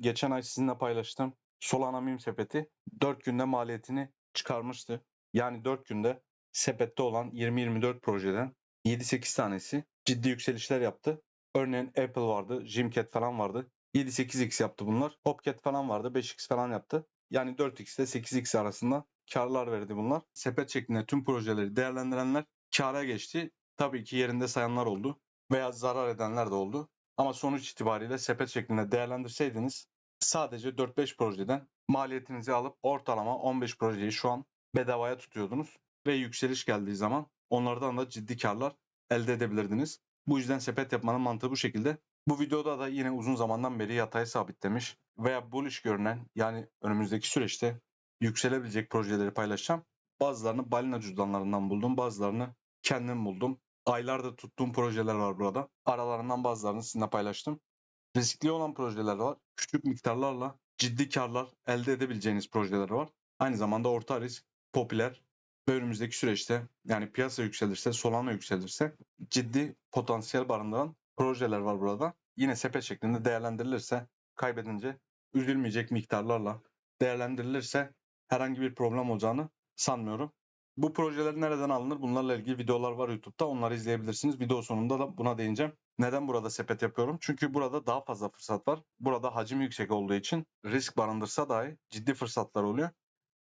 geçen ay sizinle paylaştığım Solana meme sepeti 4 günde maliyetini çıkarmıştı. Yani 4 günde sepette olan 20-24 projeden 7-8 tanesi ciddi yükselişler yaptı. Örneğin Apple vardı, Jimcat falan vardı. 7-8x yaptı bunlar. Hopcat falan vardı, 5x falan yaptı. Yani 4x ile 8x arasında karlar verdi bunlar. Sepet şeklinde tüm projeleri değerlendirenler kâra geçti. Tabii ki yerinde sayanlar oldu veya zarar edenler de oldu. Ama sonuç itibariyle sepet şeklinde değerlendirseydiniz sadece 4-5 projeden maliyetinizi alıp ortalama 15 projeyi şu an bedavaya tutuyordunuz ve yükseliş geldiği zaman onlardan da ciddi karlar elde edebilirdiniz. Bu yüzden sepet yapmanın mantığı bu şekilde. Bu videoda da yine uzun zamandan beri yatay sabitlemiş veya bullish görünen yani önümüzdeki süreçte yükselebilecek projeleri paylaşacağım. Bazılarını balina cüzdanlarından buldum, bazılarını kendim buldum. Aylarda tuttuğum projeler var burada. Aralarından bazılarını sizinle paylaştım. Riskli olan projeler var. Küçük miktarlarla ciddi karlar elde edebileceğiniz projeler var. Aynı zamanda orta risk, popüler ve önümüzdeki süreçte yani piyasa yükselirse, Solana yükselirse ciddi potansiyel barındıran projeler var burada. Yine sepet şeklinde değerlendirilirse kaybedince üzülmeyecek miktarlarla değerlendirilirse herhangi bir problem olacağını sanmıyorum. Bu projeler nereden alınır? Bunlarla ilgili videolar var YouTube'da. Onları izleyebilirsiniz. Video sonunda da buna değineceğim. Neden burada sepet yapıyorum? Çünkü burada daha fazla fırsat var. Burada hacim yüksek olduğu için risk barındırsa dahi ciddi fırsatlar oluyor.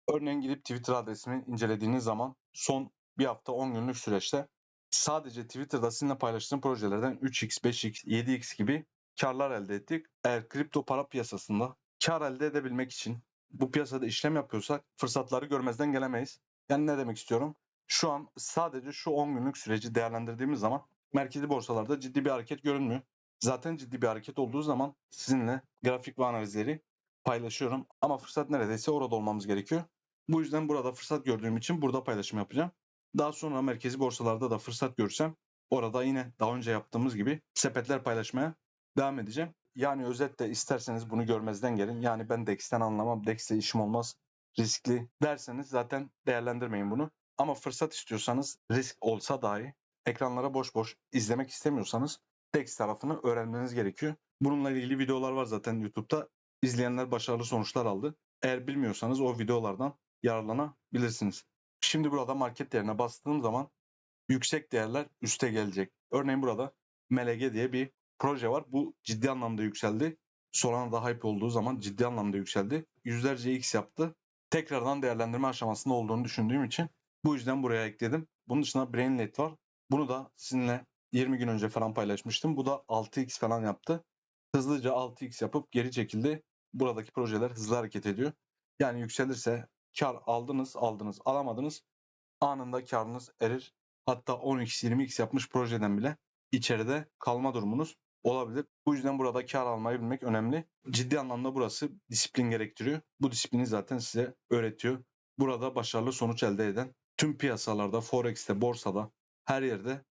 Örneğin gidip Twitter adresimi incelediğiniz zaman son bir hafta 10 günlük süreçte sadece Twitter'da sizinle paylaştığım projelerden 3x, 5x, 7x gibi karlar elde ettik. Eğer kripto para piyasasında kar elde edebilmek için bu piyasada işlem yapıyorsak fırsatları görmezden gelemeyiz. Yani ne demek istiyorum? Şu an sadece şu 10 günlük süreci değerlendirdiğimiz zaman merkezi borsalarda ciddi bir hareket görünmüyor. Zaten ciddi bir hareket olduğu zaman sizinle grafik ve analizleri paylaşıyorum. Ama fırsat neredeyse orada olmamız gerekiyor. Bu yüzden burada fırsat gördüğüm için burada paylaşım yapacağım. Daha sonra merkezi borsalarda da fırsat görsem orada yine daha önce yaptığımız gibi sepetler paylaşmaya devam edeceğim. Yani özetle isterseniz bunu görmezden gelin. Yani ben DEX'ten anlamam, DEX'le işim olmaz, riskli derseniz zaten değerlendirmeyin bunu. Ama fırsat istiyorsanız risk olsa dahi ekranlara boş boş izlemek istemiyorsanız DEX tarafını öğrenmeniz gerekiyor. Bununla ilgili videolar var zaten YouTube'da. İzleyenler başarılı sonuçlar aldı. Eğer bilmiyorsanız o videolardan yararlanabilirsiniz. Şimdi burada market değerine bastığım zaman yüksek değerler üste gelecek. Örneğin burada MLG diye bir proje var. Bu ciddi anlamda yükseldi. Solana'da hype olduğu zaman ciddi anlamda yükseldi. Yüzlerce X yaptı. Tekrardan değerlendirme aşamasında olduğunu düşündüğüm için bu yüzden buraya ekledim. Bunun dışında Brainlet var. Bunu da sizinle 20 gün önce falan paylaşmıştım. Bu da 6x falan yaptı. Hızlıca 6x yapıp geri çekildi. Buradaki projeler hızlı hareket ediyor. Yani yükselirse kar aldınız aldınız alamadınız anında karınız erir. Hatta 10x 20x yapmış projeden bile içeride kalma durumunuz olabilir. Bu yüzden burada kar almayı bilmek önemli. Ciddi anlamda burası disiplin gerektiriyor. Bu disiplini zaten size öğretiyor. Burada başarılı sonuç elde eden tüm piyasalarda, forex'te, borsada her yerde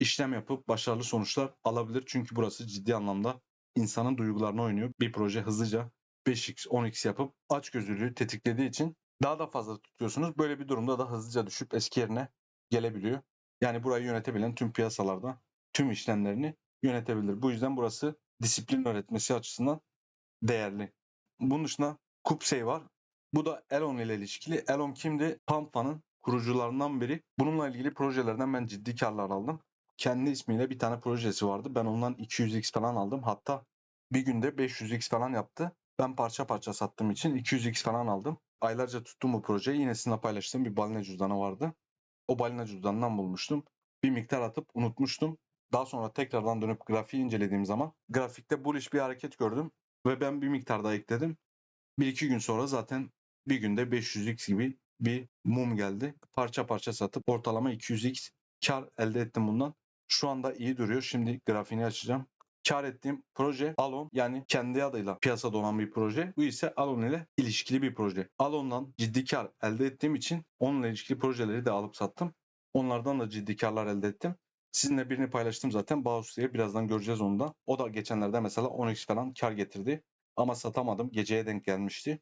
işlem yapıp başarılı sonuçlar alabilir. Çünkü burası ciddi anlamda insanın duygularına oynuyor. Bir proje hızlıca 5x, 10x yapıp açgözlülüğü tetiklediği için daha da fazla tutuyorsunuz. Böyle bir durumda da hızlıca düşüp eski yerine gelebiliyor. Yani burayı yönetebilen tüm piyasalarda tüm işlemlerini yönetebilir. Bu yüzden burası disiplin öğretmesi açısından değerli. Bunun dışında Kupsey var. Bu da Elon ile ilişkili. Elon kimdi? Pampa'nın kurucularından biri. Bununla ilgili projelerden ben ciddi karlar aldım. Kendi ismiyle bir tane projesi vardı. Ben ondan 200x falan aldım. Hatta bir günde 500x falan yaptı. Ben parça parça sattığım için 200x falan aldım. Aylarca tuttum bu projeyi. Yine sizinle paylaştığım bir balina cüzdanı vardı. O balina cüzdanından bulmuştum. Bir miktar atıp unutmuştum. Daha sonra tekrardan dönüp grafiği incelediğim zaman grafikte bullish bir hareket gördüm ve ben bir miktar daha ekledim. Bir iki gün sonra zaten bir günde 500x gibi bir mum geldi. Parça parça satıp ortalama 200x kar elde ettim bundan. Şu anda iyi duruyor. Şimdi grafiğini açacağım. Kar ettiğim proje Alon yani kendi adıyla piyasada olan bir proje. Bu ise Alon ile ilişkili bir proje. Alon'dan ciddi kar elde ettiğim için onunla ilişkili projeleri de alıp sattım. Onlardan da ciddi karlar elde ettim. Sizinle birini paylaştım zaten. Baus diye birazdan göreceğiz onu da. O da geçenlerde mesela 10x falan kar getirdi. Ama satamadım. Geceye denk gelmişti.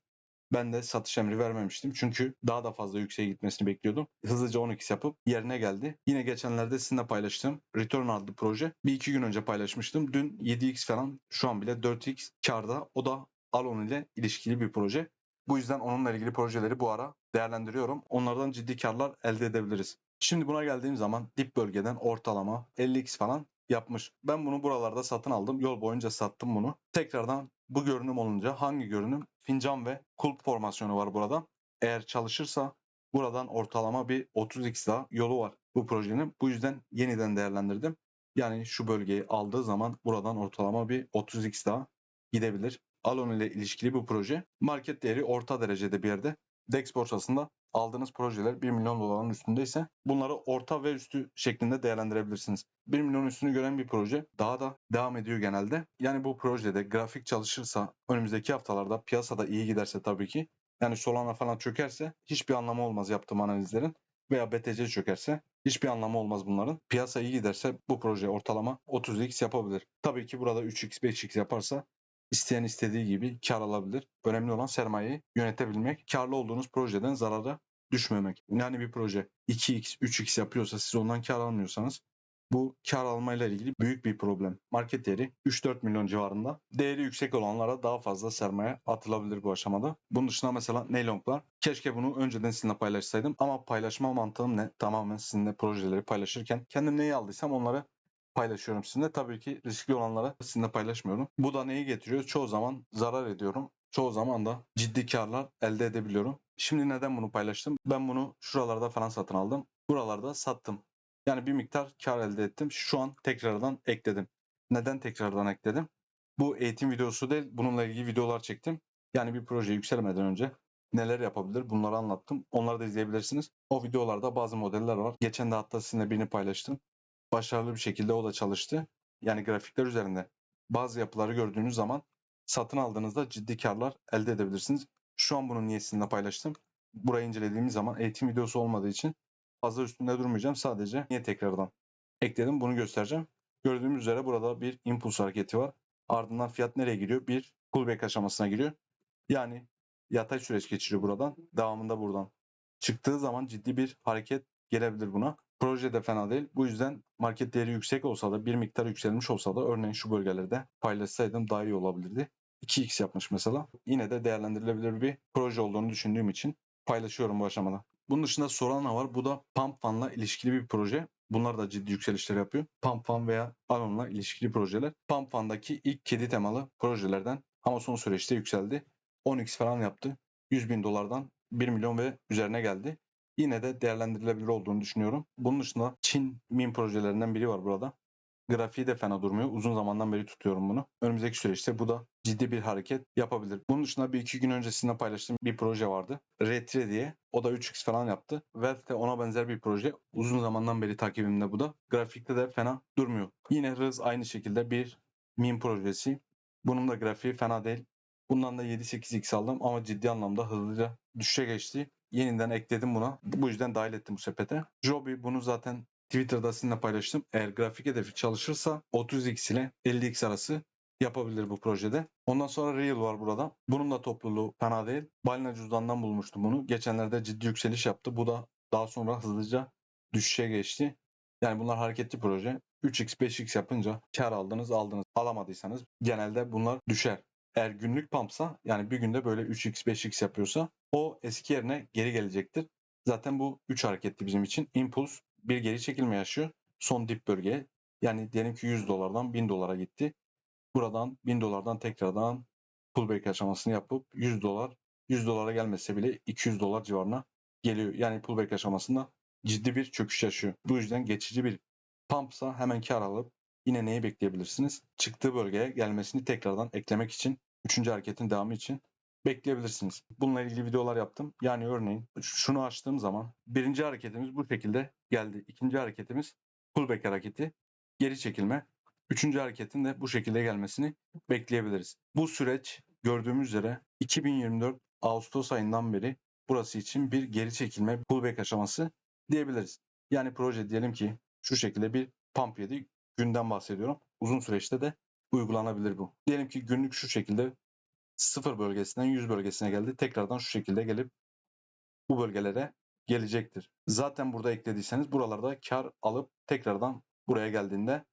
Ben de satış emri vermemiştim. Çünkü daha da fazla yükseğe gitmesini bekliyordum. Hızlıca 10x yapıp yerine geldi. Yine geçenlerde sizinle paylaştığım Return adlı proje. Bir iki gün önce paylaşmıştım. Dün 7x falan şu an bile 4x karda. O da Alon ile ilişkili bir proje. Bu yüzden onunla ilgili projeleri bu ara değerlendiriyorum. Onlardan ciddi karlar elde edebiliriz. Şimdi buna geldiğim zaman dip bölgeden ortalama 50x falan yapmış. Ben bunu buralarda satın aldım. Yol boyunca sattım bunu. Tekrardan bu görünüm olunca hangi görünüm? Fincan ve kulp formasyonu var burada. Eğer çalışırsa buradan ortalama bir 30x daha yolu var bu projenin. Bu yüzden yeniden değerlendirdim. Yani şu bölgeyi aldığı zaman buradan ortalama bir 30x daha gidebilir. Alon ile ilişkili bu proje. Market değeri orta derecede bir yerde. DEX borsasında aldığınız projeler 1 milyon doların üstündeyse bunları orta ve üstü şeklinde değerlendirebilirsiniz. 1 milyon üstünü gören bir proje daha da devam ediyor genelde. Yani bu projede grafik çalışırsa önümüzdeki haftalarda piyasada iyi giderse tabii ki yani Solana falan çökerse hiçbir anlamı olmaz yaptığım analizlerin veya BTC çökerse hiçbir anlamı olmaz bunların. Piyasa iyi giderse bu proje ortalama 30x yapabilir. Tabii ki burada 3x 5x yaparsa isteyen istediği gibi kar alabilir. Önemli olan sermayeyi yönetebilmek. Karlı olduğunuz projeden zarara düşmemek. Yani bir proje 2x, 3x yapıyorsa siz ondan kar almıyorsanız bu kar almayla ilgili büyük bir problem. Market değeri 3-4 milyon civarında. Değeri yüksek olanlara daha fazla sermaye atılabilir bu aşamada. Bunun dışında mesela Neylong'lar. Keşke bunu önceden sizinle paylaşsaydım ama paylaşma mantığım ne? Tamamen sizinle projeleri paylaşırken kendim neyi aldıysam onları paylaşıyorum sizinle. Tabii ki riskli olanlara sizinle paylaşmıyorum. Bu da neyi getiriyor? Çoğu zaman zarar ediyorum. Çoğu zaman da ciddi karlar elde edebiliyorum. Şimdi neden bunu paylaştım? Ben bunu şuralarda falan satın aldım. Buralarda sattım. Yani bir miktar kar elde ettim. Şu an tekrardan ekledim. Neden tekrardan ekledim? Bu eğitim videosu değil. Bununla ilgili videolar çektim. Yani bir proje yükselmeden önce neler yapabilir bunları anlattım. Onları da izleyebilirsiniz. O videolarda bazı modeller var. Geçen de hatta sizinle birini paylaştım. Başarılı bir şekilde o da çalıştı. Yani grafikler üzerinde bazı yapıları gördüğünüz zaman satın aldığınızda ciddi karlar elde edebilirsiniz. Şu an bunu niye sizinle paylaştım? Burayı incelediğimiz zaman eğitim videosu olmadığı için fazla üstünde durmayacağım. Sadece niye tekrardan ekledim bunu göstereceğim. Gördüğümüz üzere burada bir impuls hareketi var. Ardından fiyat nereye giriyor? Bir pullback aşamasına giriyor. Yani yatay süreç geçiriyor buradan. Devamında buradan. Çıktığı zaman ciddi bir hareket gelebilir buna. Proje de fena değil. Bu yüzden market değeri yüksek olsa da bir miktar yükselmiş olsa da örneğin şu bölgelerde paylaşsaydım daha iyi olabilirdi. 2x yapmış mesela. Yine de değerlendirilebilir bir proje olduğunu düşündüğüm için paylaşıyorum bu aşamada. Bunun dışında Solana var. Bu da Pump Fun'la ilişkili bir proje. Bunlar da ciddi yükselişler yapıyor. Pump Fun veya Alon'la ilişkili projeler. Pump Fun'daki ilk kedi temalı projelerden ama son süreçte yükseldi. 10x falan yaptı. 100 bin dolardan 1 milyon ve üzerine geldi. Yine de değerlendirilebilir olduğunu düşünüyorum. Bunun dışında Çin min projelerinden biri var burada. Grafiği de fena durmuyor. Uzun zamandan beri tutuyorum bunu. Önümüzdeki süreçte bu da ciddi bir hareket yapabilir. Bunun dışında bir iki gün öncesinde paylaştığım bir proje vardı. Retre diye. O da 3x falan yaptı. Wealth de ona benzer bir proje. Uzun zamandan beri takibimde bu da. Grafikte de fena durmuyor. Yine Rız aynı şekilde bir min projesi. Bunun da grafiği fena değil. Bundan da 7-8x aldım ama ciddi anlamda hızlıca düşüşe geçti. Yeniden ekledim buna. Bu yüzden dahil ettim bu sepete. Joby bunu zaten Twitter'da sizinle paylaştım. Eğer grafik hedefi çalışırsa 30x ile 50x arası yapabilir bu projede. Ondan sonra Real var burada. Bunun da topluluğu fena değil. Balina cüzdandan bulmuştum bunu. Geçenlerde ciddi yükseliş yaptı. Bu da daha sonra hızlıca düşüşe geçti. Yani bunlar hareketli proje. 3x 5x yapınca kar aldınız aldınız. Alamadıysanız genelde bunlar düşer. Eğer günlük pumpsa yani bir günde böyle 3x 5x yapıyorsa o eski yerine geri gelecektir. Zaten bu 3 hareketli bizim için. Impuls bir geri çekilme yaşıyor. Son dip bölgeye. Yani diyelim ki 100 dolardan 1000 dolara gitti. Buradan 1000 dolardan tekrardan pullback aşamasını yapıp 100 dolar 100 dolara gelmese bile 200 dolar civarına geliyor. Yani pullback aşamasında ciddi bir çöküş yaşıyor. Bu yüzden geçici bir pumpsa hemen kar alıp yine neyi bekleyebilirsiniz? Çıktığı bölgeye gelmesini tekrardan eklemek için, üçüncü hareketin devamı için bekleyebilirsiniz. Bununla ilgili videolar yaptım. Yani örneğin şunu açtığım zaman birinci hareketimiz bu şekilde geldi. İkinci hareketimiz pullback hareketi, geri çekilme. Üçüncü hareketin de bu şekilde gelmesini bekleyebiliriz. Bu süreç gördüğümüz üzere 2024 Ağustos ayından beri burası için bir geri çekilme pullback aşaması diyebiliriz. Yani proje diyelim ki şu şekilde bir pump yedi. Günden bahsediyorum. Uzun süreçte de uygulanabilir bu. Diyelim ki günlük şu şekilde 0 bölgesinden 100 bölgesine geldi. Tekrardan şu şekilde gelip bu bölgelere gelecektir. Zaten burada eklediyseniz buralarda kar alıp tekrardan buraya geldiğinde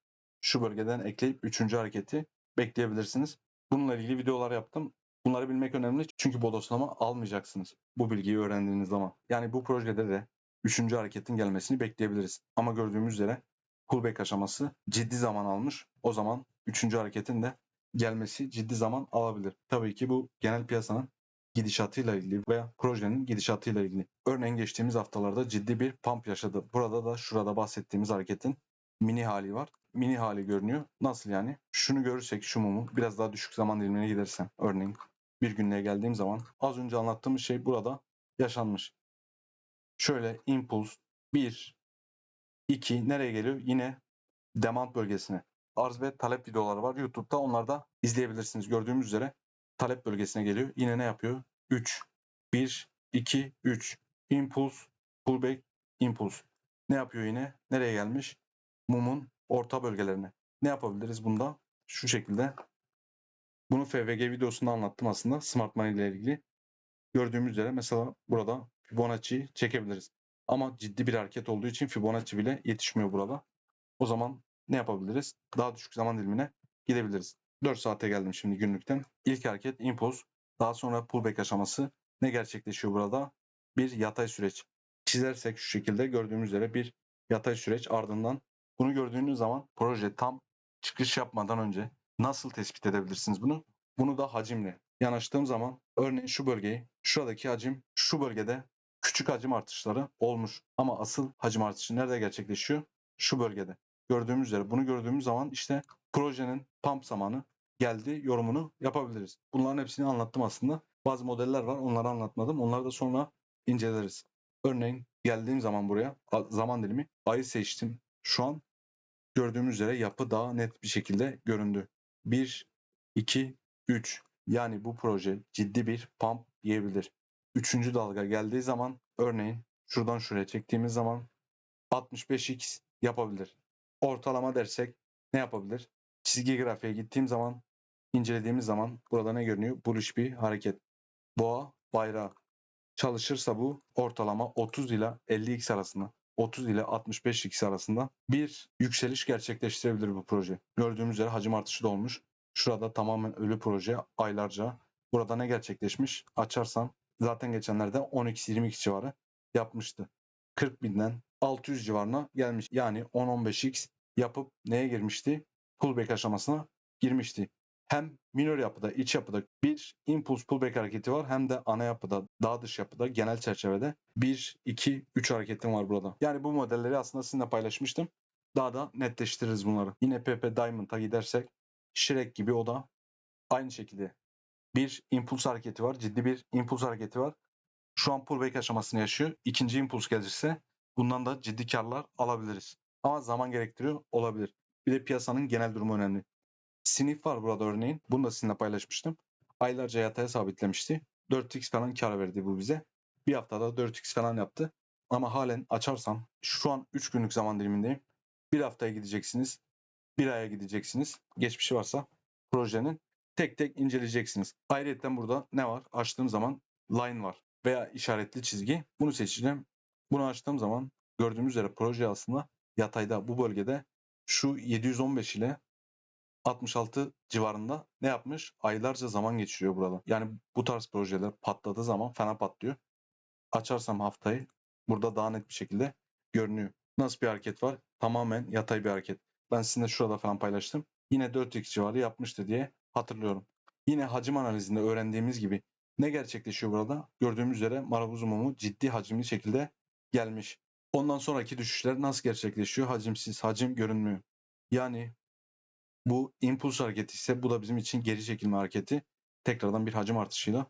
şu bölgeden ekleyip 3. hareketi bekleyebilirsiniz. Bununla ilgili videolar yaptım. Bunları bilmek önemli çünkü bodoslama almayacaksınız bu bilgiyi öğrendiğiniz zaman. Yani bu projede de üçüncü hareketin gelmesini bekleyebiliriz. Ama gördüğümüz üzere pullback aşaması ciddi zaman almış. O zaman üçüncü hareketin de gelmesi ciddi zaman alabilir. Tabii ki bu genel piyasanın gidişatıyla ilgili veya projenin gidişatıyla ilgili. Örneğin geçtiğimiz haftalarda ciddi bir pump yaşadı. Burada da şurada bahsettiğimiz hareketin mini hali var. Mini hali görünüyor. Nasıl yani? Şunu görürsek şu mumu biraz daha düşük zaman dilimine gidersem örneğin bir günlüğe geldiğim zaman az önce anlattığımız şey burada yaşanmış. Şöyle impuls 1 2 nereye geliyor? Yine demand bölgesine. Arz ve talep videoları var YouTube'da. Onlarda izleyebilirsiniz. Gördüğümüz üzere talep bölgesine geliyor. Yine ne yapıyor? 3 1 2 3 impuls pullback impuls. Ne yapıyor yine? Nereye gelmiş? Mumun orta bölgelerine. Ne yapabiliriz bunda? Şu şekilde. Bunu FVG videosunda anlattım aslında. Smart Money ile ilgili. Gördüğümüz üzere mesela burada Fibonacci'yi çekebiliriz. Ama ciddi bir hareket olduğu için Fibonacci bile yetişmiyor burada. O zaman ne yapabiliriz? Daha düşük zaman dilimine gidebiliriz. 4 saate geldim şimdi günlükten. İlk hareket impuls. Daha sonra pullback aşaması. Ne gerçekleşiyor burada? Bir yatay süreç. Çizersek şu şekilde gördüğümüz üzere bir yatay süreç ardından bunu gördüğünüz zaman proje tam çıkış yapmadan önce nasıl tespit edebilirsiniz bunu? Bunu da hacimle yanaştığım zaman örneğin şu bölgeyi şuradaki hacim şu bölgede küçük hacim artışları olmuş. Ama asıl hacim artışı nerede gerçekleşiyor? Şu bölgede. Gördüğümüz üzere bunu gördüğümüz zaman işte projenin pump zamanı geldi yorumunu yapabiliriz. Bunların hepsini anlattım aslında. Bazı modeller var onları anlatmadım. Onları da sonra inceleriz. Örneğin geldiğim zaman buraya zaman dilimi ayı seçtim. Şu an gördüğümüz üzere yapı daha net bir şekilde göründü. 1, 2, 3. Yani bu proje ciddi bir pump diyebilir. Üçüncü dalga geldiği zaman örneğin şuradan şuraya çektiğimiz zaman 65x yapabilir. Ortalama dersek ne yapabilir? Çizgi grafiğe gittiğim zaman incelediğimiz zaman burada ne görünüyor? Bullish bir hareket. Boğa bayrağı. Çalışırsa bu ortalama 30 ile 50x arasında 30 ile 65x arasında bir yükseliş gerçekleştirebilir bu proje. Gördüğümüz üzere hacim artışı da olmuş. Şurada tamamen ölü proje aylarca. Burada ne gerçekleşmiş? Açarsam zaten geçenlerde 10x-20x civarı yapmıştı. 40 binden 600 civarına gelmiş. Yani 10-15x yapıp neye girmişti? Pullback aşamasına girmişti. Hem minor yapıda, iç yapıda bir impulse pullback hareketi var hem de ana yapıda, dağ dış yapıda, genel çerçevede 1, 2, 3 hareketim var burada. Yani bu modelleri aslında sizinle paylaşmıştım. Daha da netleştiririz bunları. Yine PP Diamond'a gidersek Shrek gibi o da aynı şekilde bir impuls hareketi var. Ciddi bir impuls hareketi var. Şu an pullback aşamasını yaşıyor. İkinci impuls gelirse bundan da ciddi karlar alabiliriz. Ama zaman gerektiriyor olabilir. Bir de piyasanın genel durumu önemli. Sinif var burada örneğin. Bunu da sizinle paylaşmıştım. Aylarca yataya sabitlemişti. 4x falan kar verdi bu bize. Bir haftada 4x falan yaptı. Ama halen açarsam şu an 3 günlük zaman dilimindeyim. Bir haftaya gideceksiniz. Bir aya gideceksiniz. Geçmişi varsa projenin tek tek inceleyeceksiniz. Ayrıca burada ne var? Açtığım zaman line var veya işaretli çizgi. Bunu seçeceğim. Bunu açtığım zaman gördüğümüz üzere proje aslında yatayda bu bölgede şu 715 ile 66 civarında ne yapmış? Aylarca zaman geçiriyor burada. Yani bu tarz projeler patladığı zaman fena patlıyor. Açarsam haftayı burada daha net bir şekilde görünüyor. Nasıl bir hareket var? Tamamen yatay bir hareket. Ben sizinle şurada falan paylaştım. Yine 4x civarı yapmıştı diye hatırlıyorum. Yine hacim analizinde öğrendiğimiz gibi ne gerçekleşiyor burada? Gördüğümüz üzere marabuz mumu ciddi hacimli şekilde gelmiş. Ondan sonraki düşüşler nasıl gerçekleşiyor? Hacimsiz, hacim görünmüyor. Yani bu impuls hareketi ise bu da bizim için geri çekilme hareketi. Tekrardan bir hacim artışıyla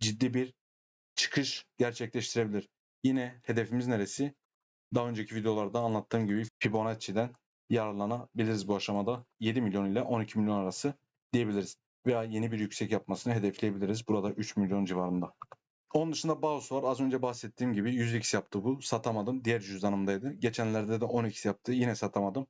ciddi bir çıkış gerçekleştirebilir. Yine hedefimiz neresi? Daha önceki videolarda anlattığım gibi Fibonacci'den yararlanabiliriz bu aşamada. 7 milyon ile 12 milyon arası diyebiliriz. Veya yeni bir yüksek yapmasını hedefleyebiliriz. Burada 3 milyon civarında. Onun dışında Baus var. Az önce bahsettiğim gibi 100x yaptı bu. Satamadım. Diğer cüzdanımdaydı. Geçenlerde de 10x yaptı. Yine satamadım.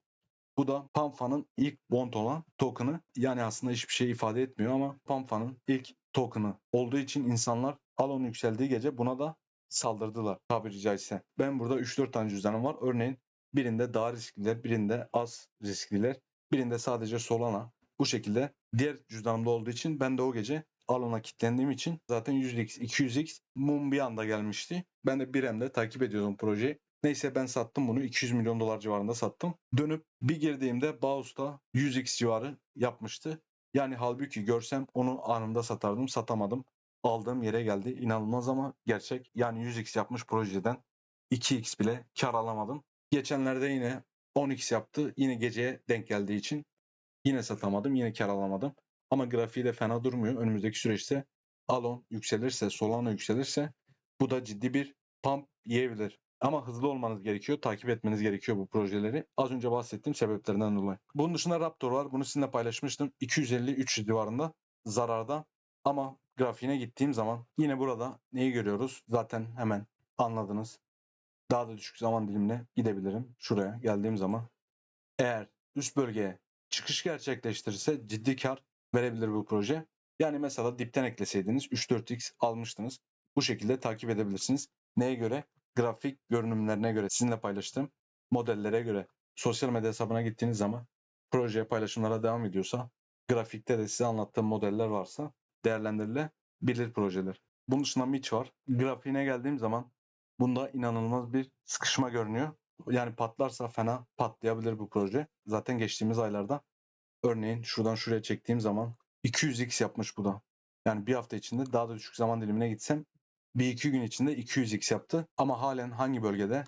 Bu da Pamfa'nın ilk bond olan token'ı. Yani aslında hiçbir şey ifade etmiyor ama Pamfa'nın ilk token'ı olduğu için insanlar Alon yükseldiği gece buna da saldırdılar tabiri caizse. Ben burada 3-4 tane cüzdanım var. Örneğin birinde daha riskliler, birinde az riskliler, birinde sadece Solana. Bu şekilde diğer cüzdanımda olduğu için ben de o gece alana kilitlendiğim için zaten 100x, 200x mum bir anda gelmişti. Ben de Birem'de takip ediyordum projeyi. Neyse ben sattım bunu. 200 milyon dolar civarında sattım. Dönüp bir girdiğimde Baus'ta 100x civarı yapmıştı. Yani halbuki görsem onu anında satardım. Satamadım. Aldığım yere geldi. İnanılmaz ama gerçek. Yani 100x yapmış projeden 2x bile kar alamadım. Geçenlerde yine 10x yaptı. Yine geceye denk geldiği için yine satamadım. Yine kar alamadım. Ama grafiği de fena durmuyor. Önümüzdeki süreçte Alon yükselirse, Solana yükselirse bu da ciddi bir pump yiyebilir. Ama hızlı olmanız gerekiyor. Takip etmeniz gerekiyor bu projeleri. Az önce bahsettiğim sebeplerinden dolayı. Bunun dışında Raptor var. Bunu sizinle paylaşmıştım. 250-300 civarında zararda. Ama grafiğine gittiğim zaman yine burada neyi görüyoruz? Zaten hemen anladınız. Daha da düşük zaman dilimine gidebilirim. Şuraya geldiğim zaman. Eğer üst bölgeye çıkış gerçekleştirirse ciddi kar verebilir bu proje. Yani mesela dipten ekleseydiniz 3-4x almıştınız. Bu şekilde takip edebilirsiniz. Neye göre? Grafik görünümlerine göre sizinle paylaştığım modellere göre sosyal medya hesabına gittiğiniz zaman proje paylaşımlara devam ediyorsa grafikte de size anlattığım modeller varsa değerlendirilebilir projeler. Bunun dışında Mitch var. Grafiğine geldiğim zaman bunda inanılmaz bir sıkışma görünüyor. Yani patlarsa fena patlayabilir bu proje. Zaten geçtiğimiz aylarda örneğin şuradan şuraya çektiğim zaman 200x yapmış bu da. Yani bir hafta içinde daha da düşük zaman dilimine gitsem bir iki gün içinde 200x yaptı. Ama halen hangi bölgede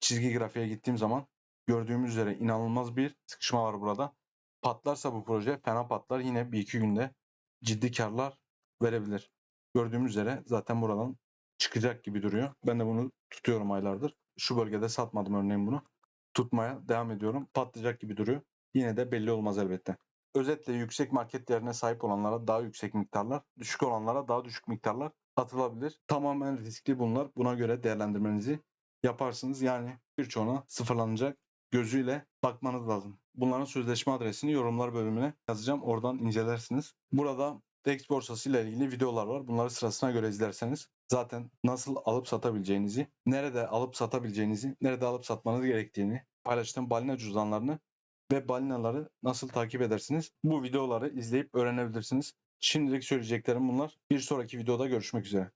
çizgi grafiğe gittiğim zaman gördüğümüz üzere inanılmaz bir sıkışma var burada. Patlarsa bu proje fena patlar yine bir iki günde ciddi karlar verebilir. Gördüğümüz üzere zaten buradan çıkacak gibi duruyor. Ben de bunu tutuyorum aylardır. Şu bölgede satmadım örneğin bunu. Tutmaya devam ediyorum. Patlayacak gibi duruyor. Yine de belli olmaz elbette. Özetle yüksek market değerine sahip olanlara daha yüksek miktarlar, düşük olanlara daha düşük miktarlar atılabilir. Tamamen riskli bunlar. Buna göre değerlendirmenizi yaparsınız. Yani birçoğuna sıfırlanacak gözüyle bakmanız lazım. Bunların sözleşme adresini yorumlar bölümüne yazacağım. Oradan incelersiniz. Burada DEX borsası ile ilgili videolar var. Bunları sırasına göre izlerseniz zaten nasıl alıp satabileceğinizi, nerede alıp satabileceğinizi, nerede alıp satmanız gerektiğini, paylaştığım balina cüzdanlarını ve balinaları nasıl takip edersiniz? Bu videoları izleyip öğrenebilirsiniz. Şimdilik söyleyeceklerim bunlar. Bir sonraki videoda görüşmek üzere.